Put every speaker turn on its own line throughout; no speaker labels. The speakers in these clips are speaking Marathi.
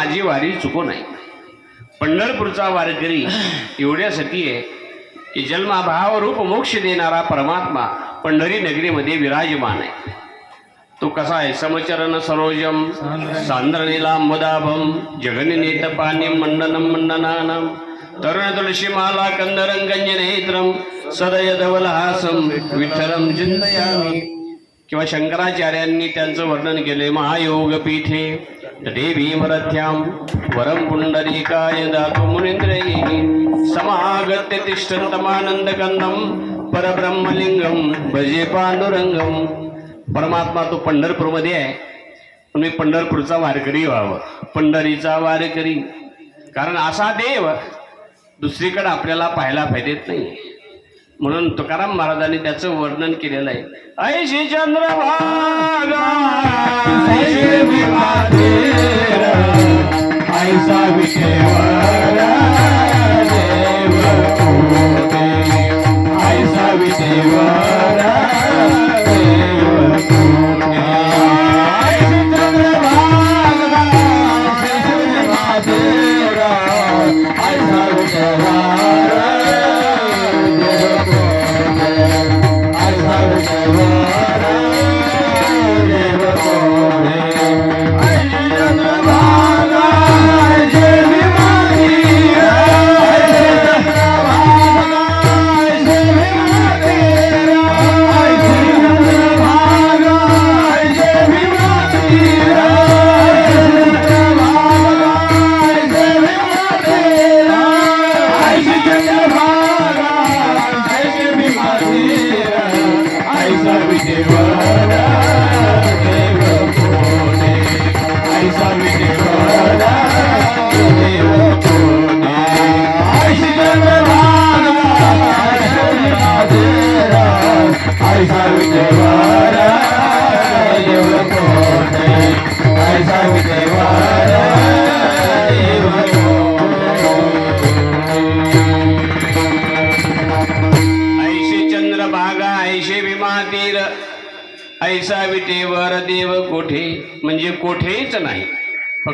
माझी वारी चुको नाही पंढरपूरचा वारकरी एवढ्यासाठी आहे की जन्माभाव रूप मोक्ष देणारा परमात्मा पंढरी नगरीमध्ये विराजमान आहे. तो कसा आहे? समचरण सरोजम सांद्रणीला मुदाभम जगनिनेत पाणी मंडनम मंडनानम तरुण तुळशीमाला कंदरंगंजनेत्रम सदय धवलहासम विठ्ठलम चिंतयामी किंवा शंकराचार्यांनी त्यांचं वर्णन केले महायोग पीठे देवी मरथ्याम वरम पुंडरीकाय दातु मुनींद्रै समागत्य तिष्ठन्तमानंद कंदम परब्रह्मलिंगम भजे पांडुरंगम परमात्मा तो पंढरपूरमध्ये आहे. पण मी पंढरपूरचा वारकरी व्हावं. पंढरीचा वारकरी. कारण असा देव दुसरीकडे आपल्याला पाहायला फायदेत नाही. म्हणून तुकाराम महाराजांनी त्याचं वर्णन केलेलं आहे. ऐशी चंद्रभागा ऐशी ऐसा विषय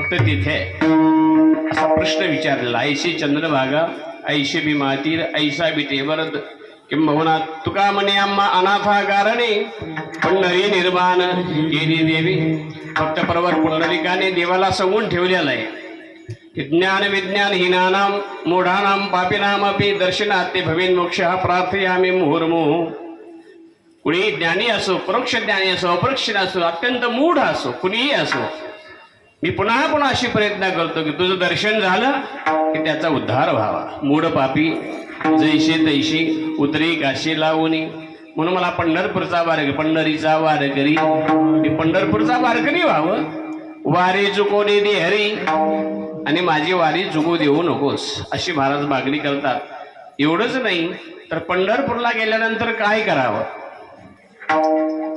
फक्त तिथे असा प्रश्न विचारलेला ऐशी चंद्रभागा ऐशी विमातीर ऐसा विटेवर द- किंबहुना तुका म्हणे आम्हा अनाथा कारणे पंढरी निर्माण केली देवी. फक्त परवर पुंडलिकाने देवाला सांगून ठेवलेलं आहे. ज्ञान विज्ञान हिनानाम मूढानाम पापिनामपि दर्शनाते भवेन मोक्ष हा प्रार्थयामी मुहुर्मुहु कुणी ज्ञानी असो परोक्ष ज्ञानी असो अपरोक्ष असो अत्यंत मूढ असो कुणीही असो मी पुन्हा पुन्हा अशी प्रयत्न करतो की तुझं दर्शन झालं की त्याचा उद्धार व्हावा. मूढ पापी जैशी तैशी उतरी काशी लावणी म्हणून मला पंढरपूरचा वारक पंढरीचा वारकरी मी पंढरपूरचा वारकरी व्हावं. वारी चुकोनी दे हरी. आणि माझी वारी चुकू देऊ नकोस अशी महाराज मागणी करतात. एवढंच नाही तर पंढरपूरला गेल्यानंतर काय करावं?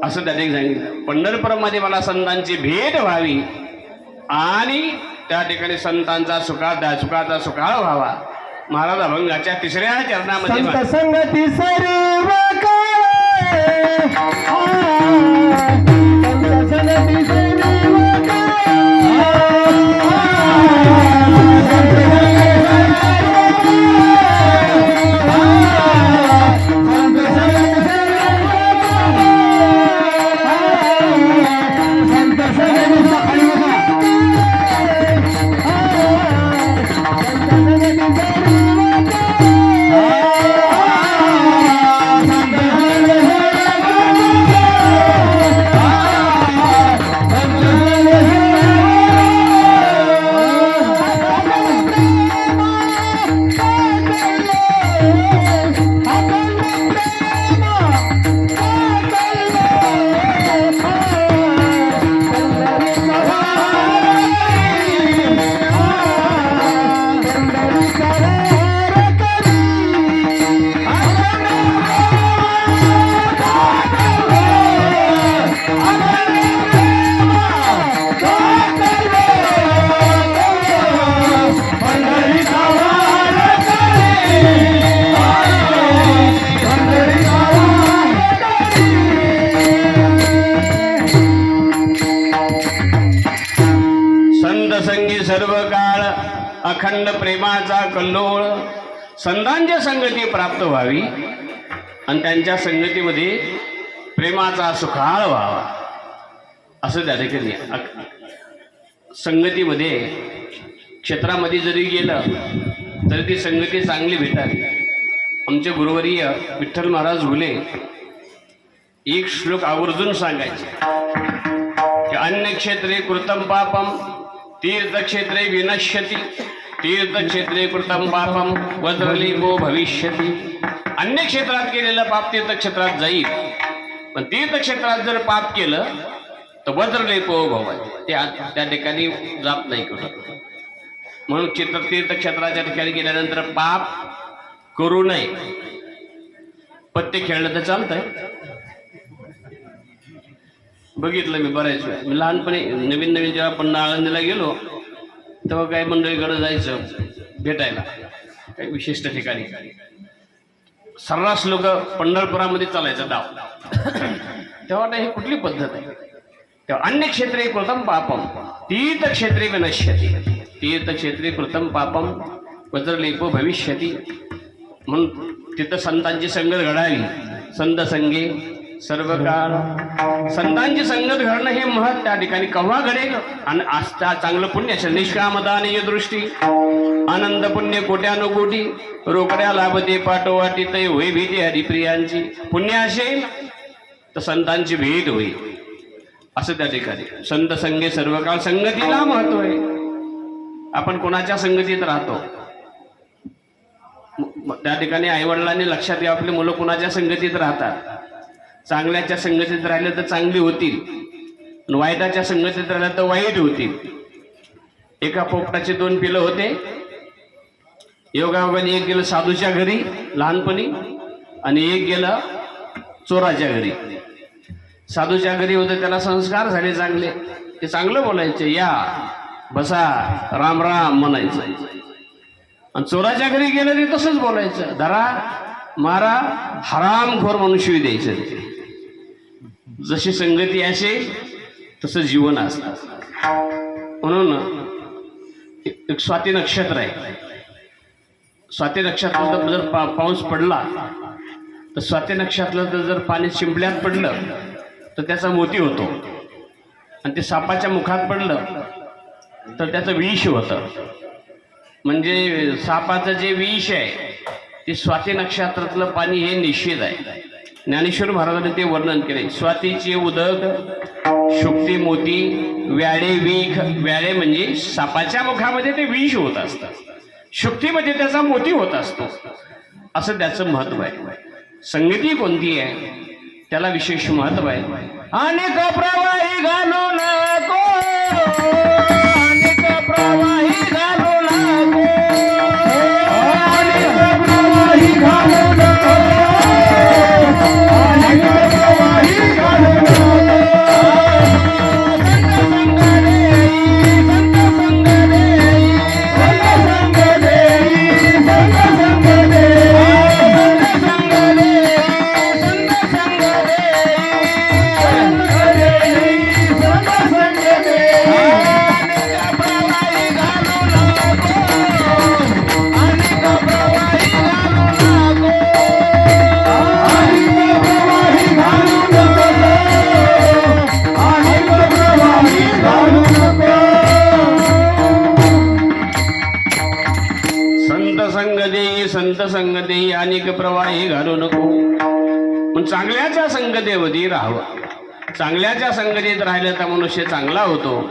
असं त्याने सांगितलं. पंढरपूरमध्ये मला संतांची भेट व्हावी. आणि त्या ठिकाणी संतांचा सुखा सुखाचा सुकाळ व्हावा. महाराज अभंगाच्या तिसऱ्या चरणामध्ये
संत संगती
संतांच्या संगती प्राप्त व्हावी आणि त्यांच्या संगतीमध्ये प्रेमाचा सुखाळ व्हावा. असं त्या ठिकाणी संगतीमध्ये क्षेत्रामध्ये जरी गेलं तरी ती संगती चांगली भेटावी. आमचे गुरुवर्य विठ्ठल महाराज हुले एक श्लोक आवर्जून सांगायचे. की अन्य क्षेत्रे कृतम पापम तीर्थक्षेत्रे विनश्यती. तीर्थक्षेत्रे कृतम पापम वज्रलिंगो भविष्यती. अन्य क्षेत्रात केलेलं पाप तीर्थक्षेत्रात जाईल. पण तीर्थक्षेत्रात जर पाप केलं तर वज्रलेपो भव त्या त्या ठिकाणी जात नाही कुठं. म्हणून चित्र तीर्थक्षेत्राच्या ठिकाणी गेल्यानंतर पाप करू नये. पत्ते खेळलं तर चालतंय. बघितलं मी बऱ्याच वेळा. मी लहानपणी नवीन नवीन जेव्हा आपण आळंदीला गेलो तेव्हा काही मंडळीकडे जायचं भेटायला. काही विशिष्ट ठिकाणी. सर्रास लोक पंढरपुरामध्ये चालायचं डाव. तेव्हा नाही ही कुठली पद्धत आहे? तेव्हा अन्य क्षेत्रे कृतम पापम तीर्थक्षेत्रे विनश्यती. तीर्थक्षेत्रे कृतम पापम वज्रलेपो भविष्यती. म्हणून तिथं संतांची संगत घडावी. संत संगे सर्व काळ संतांची संगत घडणं हे महत् त्या ठिकाणी केव्हा घडेल? आणि आस्था चांगलं पुण्य निष्कामदानीय दृष्टी. आनंद पुण्य कोट्यानुकोटी. रोकड्या लाभते पाठोवाटी तय होई भीती हरिप्रियांची. पुण्य असेल तर संतांची भेट होईल असं त्या ठिकाणी. संत संगे सर्व काळ संगतीला महत्त्व आहे. आपण कोणाच्या संगतीत राहतो? त्या ठिकाणी आईवडिलांनी लक्षात घ्या आपली मुलं कोणाच्या संगतीत राहतात? चांगल्याच्या संगतीत राहिलं तर चांगली होतील. आणि वाईटाच्या संगतीत राहिलं तर वाईट होतील. एका पोपटाचे दोन पिलं होते. योगायोगाने एक गेलं साधूच्या घरी लहानपणी आणि एक गेलं चोराच्या घरी. साधूच्या घरी होते त्याला संस्कार झाले चांगले. ते चांगलं बोलायचे या बसा राम राम म्हणायचं. आणि चोराच्या घरी गेलं ते तसंच बोलायचं धरा मारा हरामखोर म्हणून शिवी द्यायचं जशी संगती असे तसं जीवन असतं. म्हणून एक एक स्वाती नक्षत्र आहे. स्वाती नक्षत्रात जर पा पाऊस पडला तर स्वाती नक्षत्रात जर पाणी शिंपल्यात पडलं तर त्याचा मोती होतो. आणि ते सापाच्या मुखात पडलं तर त्याचं विष होतं. म्हणजे सापाचं जे विष आहे ते स्वाती नक्षत्रातलं पाणी हे निषेध आहे. ज्ञानेश्वर महाराजांनी ते वर्णन केले. स्वातीचे उदक शुक्ती मोती व्याळे विख व्याळे म्हणजे सापाच्या मुखामध्ये ते विष होत असतं. शुक्तीमध्ये त्याचा मोती होत असतो. असं त्याचं महत्त्व आहे. संगती कोणती आहे? त्याला विशेष महत्त्व आहे. अनेक प्रवाही घालू संगतीत राहिलं तर मनुष्य चांगला होतो.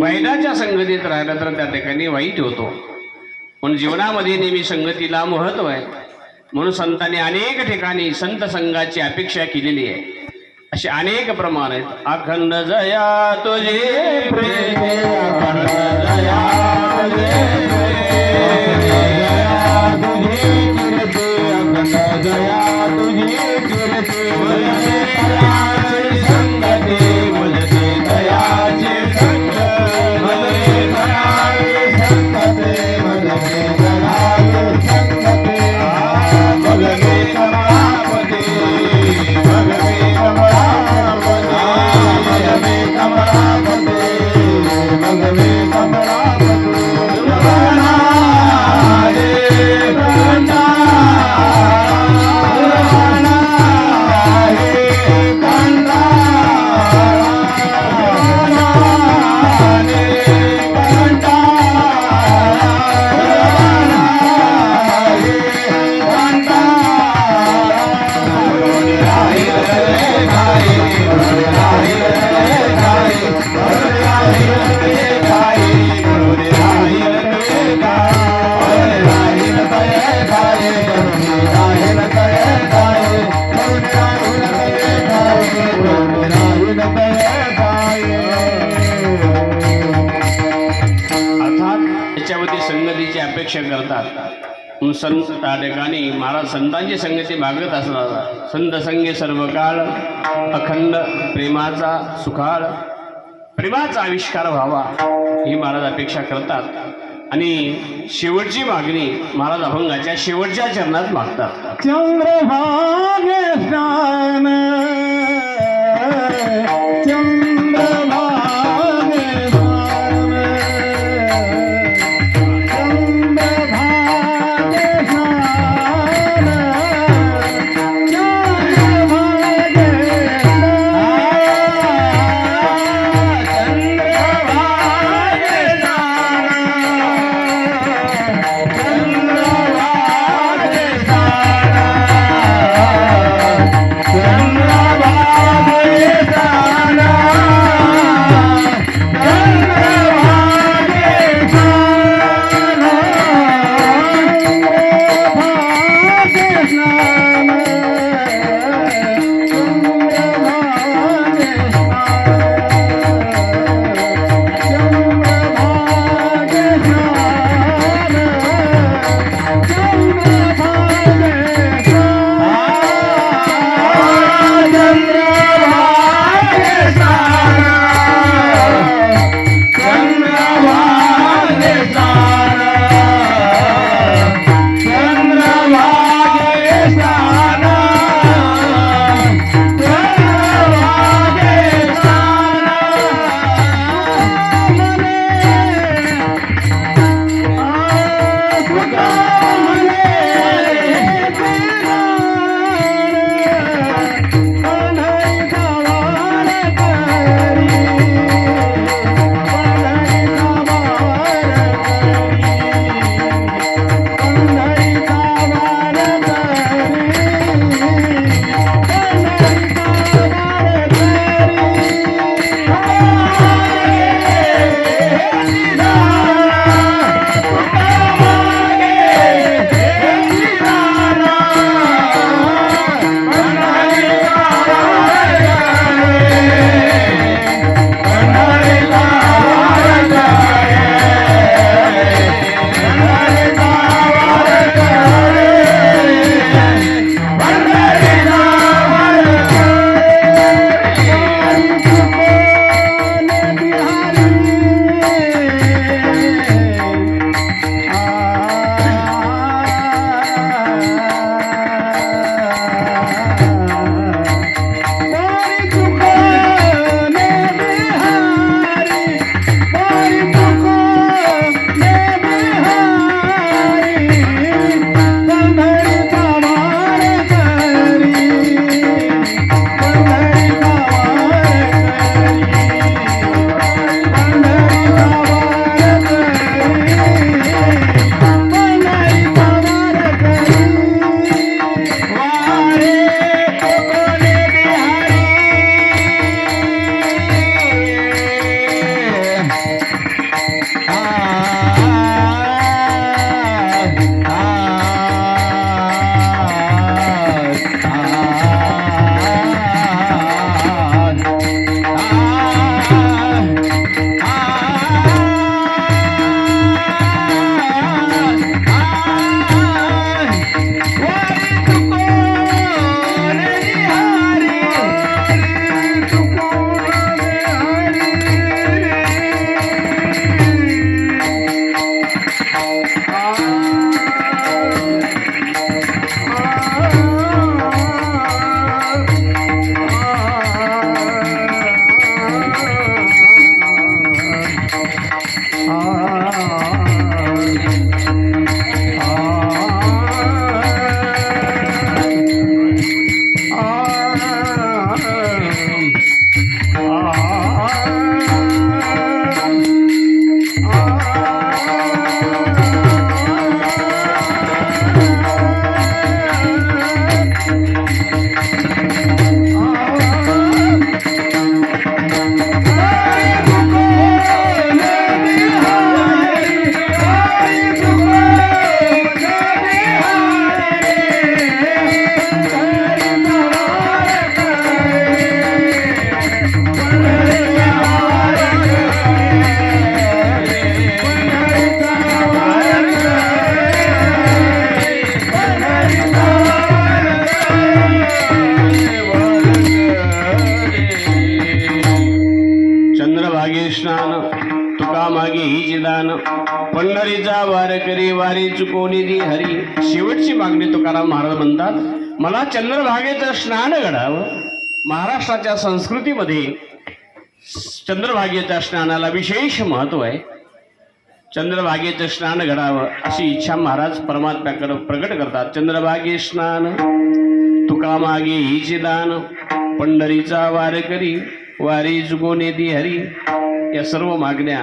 वाईटाच्या संगतीत राहिलं तर त्या ठिकाणी वाईट होतो. पण जीवनामध्ये नेहमी संगतीला महत्त्व आहे. म्हणून संतांनी अनेक ठिकाणी संत संघाची अपेक्षा केलेली आहे. असे अनेक प्रमाण आहेत. अखंड जया तुझे प्रेम अखंड जया अपेक्षा करतात. संत त्या ठिकाणी महाराज संतांची संगती मागत असणार. संत संगे सर्व काळ अखंड प्रेमाचा सुखाळ प्रेमाचा आविष्कार व्हावा ही महाराज अपेक्षा करतात. आणि शेवटची मागणी महाराज अभंगाच्या शेवटच्या चरणात मागतात.
चंद्रभागे ah,
ah, ah. मला चंद्रभागेचं स्नान घडावं महाराष्ट्राच्या संस्कृतीमध्ये चंद्रभागेच्या स्नानाला विशेष महत्त्व आहे. चंद्रभागेचं स्नान घडावं अशी इच्छा महाराज परमात्म्याकडे प्रकट करतात. चंद्रभागे स्नान तुका मागे हिचे दान पंढरीचा वार करी वारी जुगोने दी हरी या सर्व मागण्या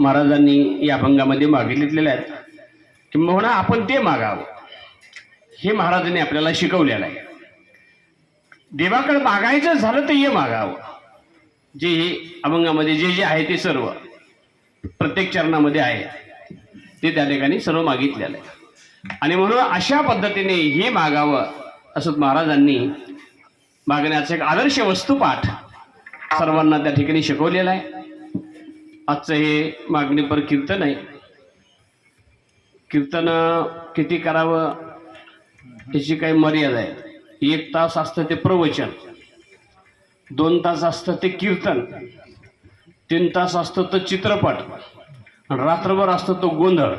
महाराजांनी या अभंगामध्ये मागितलेल्या आहेत. किंबहुना आपण ते मागावं. हे महाराजांनी आपल्याला शिकवलेलं आहे. देवाकडे मागायचं झालं तर हे मागावं. जे हे अभंगामध्ये जे जे आहे ते सर्व प्रत्येक चरणामध्ये आहे ते त्या ठिकाणी सर्व मागितलेलं आहे. आणि म्हणून अशा पद्धतीने हे मागावं असं महाराजांनी मागण्याचा एक आदर्श वस्तुपाठ सर्वांना त्या ठिकाणी शिकवलेला आहे. आजचं हे मागणीपर कीर्तन आहे. कीर्तन किती करावं? याची काही मर्यादा आहे. एक तास असतं ते प्रवचन दोन तास असतं ते कीर्तन तीन तास असतं तर चित्रपट आणि रात्रभर असतो तो गोंधळ.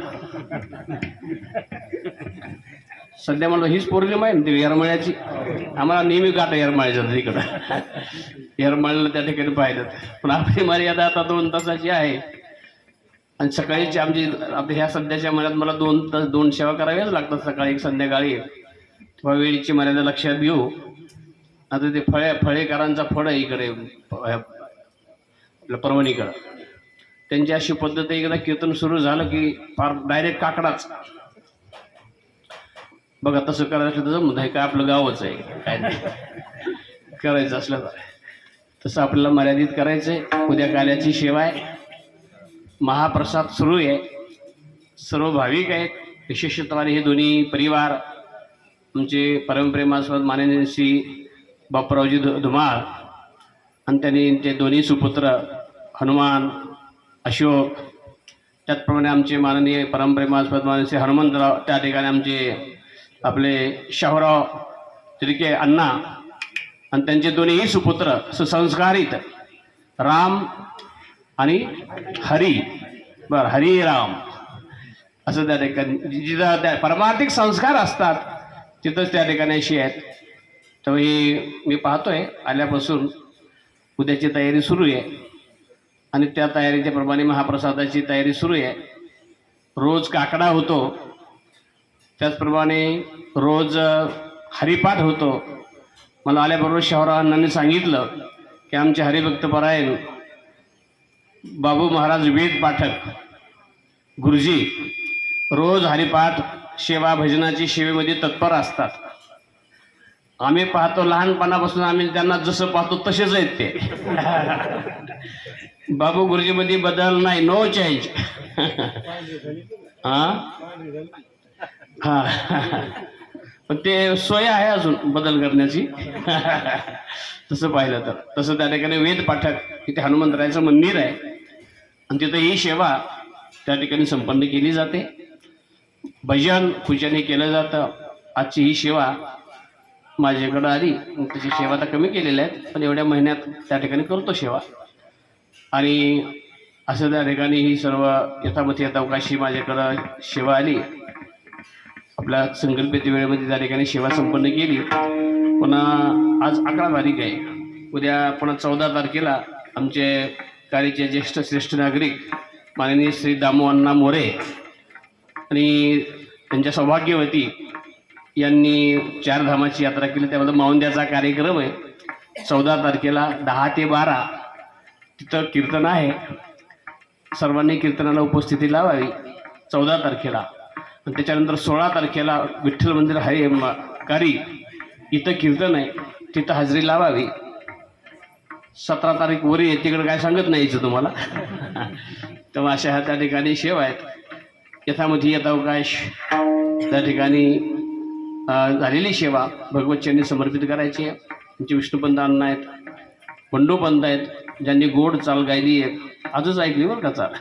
सध्या म्हणलं हीच पौर्णिमा आहे ना ती येरमाळ्याची. आम्हाला नेहमी गाठ येरमाळ्याच्या तिकडं. येरमाळ्याला त्या ठिकाणी पाहिलं. पण आपली मर्यादा आता दोन तासाची आहे. आणि सकाळीची आमची आता ह्या सध्याच्या महिन्यात मला दोन तास दोन सेवा कराव्याच लागतात सकाळी एक संध्याकाळी. किंवा वेळीची मर्यादा लक्षात घेऊ. आता ते फळे फळेकरांचा फळ आहे इकडे आपलं परवणीकडं त्यांची अशी पद्धत एकदा कीर्तन सुरू झालं की फार डायरेक्ट काकडाच. बघा तसं करायचं असलं तर जमत आहे काय आपलं गावच आहे. काय नाही. करायचं असलं तर. तसं आपल्याला मर्यादित करायचं आहे उद्या काल्याची सेवा आहे. महाप्रसाद सुरू आहे. सर्व भाविक आहेत. विशेषत्वाने हे दोन्ही परिवार तुमचे परमप्रेमास्पद माननीय श्री बापरावजी धु धुमाळ आणि त्यांनी ते दोन्ही सुपुत्र हनुमान अशोक त्याचप्रमाणे आमचे माननीय परमप्रेमास्पद माननीय श्री हनुमंतराव त्या ठिकाणी आमचे आपले शाहूराव तिरके अण्णा आणि त्यांचे दोन्हीही सुपुत्र सुसंस्कारित राम आणि हरी. बर हरी राम. असं त्या ठिकाणी जिथं त्या परमार्थिक संस्कार असतात तिथंच त्या ठिकाणी अशी आहेत. तर ही मी पाहतोय आल्यापासून उद्याची तयारी सुरू आहे. आणि त्या तयारीच्या प्रमाणे महाप्रसादाची तयारी सुरू आहे. रोज काकडा होतो. त्याचप्रमाणे रोज हरिपाठ होतो. मला आल्याबरोबर शहरा सांगितलं की आमचे हरिभक्तपरायण बाबू महाराज वेद पाठक गुरुजी रोज हरिपाठ सेवा भजनाची सेवेमध्ये तत्पर असतात. आम्ही पाहतो लहानपणापासून आम्ही त्यांना जसं पाहतो तसेच आहेत ते. बाबू गुरुजीमध्ये बदल नाही नो चेंज हा? हा. पण ते सोय आहे अजून बदल करण्याची. तसं पाहिलं तर. तसं त्या ठिकाणी वेद पाठक तिथे हनुमंतरायचं मंदिर आहे. आणि तिथं ही सेवा त्या ठिकाणी संपन्न केली जाते. भजन पूजन हे केलं जातं. आजची ही सेवा माझ्याकडं आली. मग त्याची सेवा तर कमी केलेल्या आहेत पण एवढ्या महिन्यात त्या ठिकाणी करतो सेवा. आणि असं त्या ठिकाणी ही सर्व यथामथी यथावकाशी माझ्याकडं सेवा आली. आपल्या संकल्पित वेळेमध्ये त्या ठिकाणी सेवा संपन्न केली. पुन्हा आज अकरा तारीख आहे. उद्या पुन्हा चौदा तारखेला आमचे कार्याचे ज्येष्ठ श्रेष्ठ नागरिक माननीय श्री दामू अण्णा मोरे आणि त्यांच्या सौभाग्यवती यांनी चार धामाची यात्रा केली. त्यामध्ये मावंद्याचा कार्यक्रम आहे. चौदा तारखेला दहा ते बारा तिथं कीर्तन आहे. सर्वांनी कीर्तनाला उपस्थिती लावावी. चौदा तारखेला. आणि त्याच्यानंतर सोळा तारखेला विठ्ठल मंदिर आहे कारी इथं कीर्तन आहे. तिथं हजेरी लावावी. सतरा तारीख वरी आहे. तिकडं काय सांगत नाही यायचं तुम्हाला. तेव्हा अशा ह्या त्या ठिकाणी शेव आहेत. यथामधी यथावकाश. त्या ठिकाणी झालेली सेवा भगवतच्यांनी समर्पित करायची आहे. त्यांचे विष्णुपंत अण्णा आहेत बंडोपंत आहेत ज्यांनी गोड चाल गायली आहे. आजच ऐकली बरं का चाल?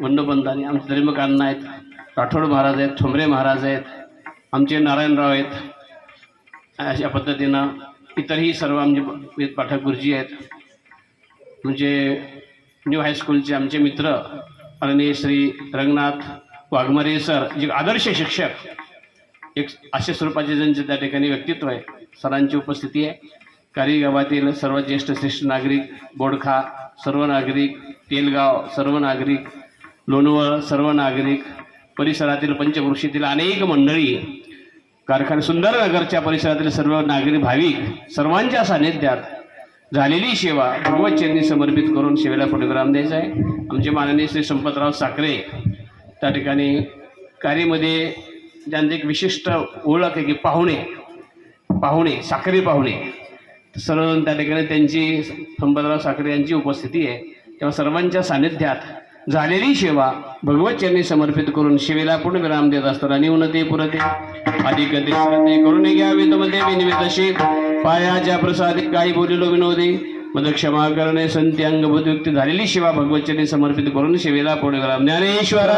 बंडोपंतांनी आमचे धर्मक अन्न आहेत राठोड महाराज आहेत ठोंबरे महाराज आहेत आमचे नारायणराव आहेत. अशा पद्धतीनं इतरही सर्व आमचे वेद पाठक गुरुजी आहेत. म्हणजे न्यू हायस्कूलचे आमचे मित्र माननीय श्री रंगनाथ वाघमारे सर जे आदर्श शिक्षक एक अशा स्वरूपाचे ज्यांचे त्या ठिकाणी व्यक्तित्व आहे सरांची उपस्थिती आहे. कारी गावातील सर्व ज्येष्ठ श्रेष्ठ नागरिक बोडखा सर्व नागरिक तेलगाव सर्व नागरिक लोणवळ सर्व नागरिक परिसरातील पंचवृषीतील अनेक मंडळी कारखाने सुंदरनगरच्या परिसरातील सर्व नागरिक भाविक सर्वांच्या सानिध्यात झालेली सेवा भगवतचरणी समर्पित करून सेवेला फोटोग्राम द्यायचा आहे. आमचे माननीय श्री संपतराव साखरे त्या ठिकाणी कार्यामध्ये ज्यांचं एक विशिष्ट ओळख आहे की पाहुणे पाहुणे साखरे पाहुणे सर्व त्या ठिकाणी त्यांची संपतराव साखरे यांची उपस्थिती आहे. तेव्हा सर्वांच्या सानिध्यात झालेली सेवा भगवतचरणी समर्पित करून शिवेला पूर्ण विराम देत असताना निवनते पुरते अधिक ते श्रद्धे करून घ्यावे. तमध्ये विनिमितशी पायाच्या प्रसादी काही बोलिलो विनोदी मद क्षमा करणे संती अंगभूत व्यक्ती झालेली शिवा भगवतचरणी समर्पित करून शिवेला पुढे करा ज्ञानेश्वर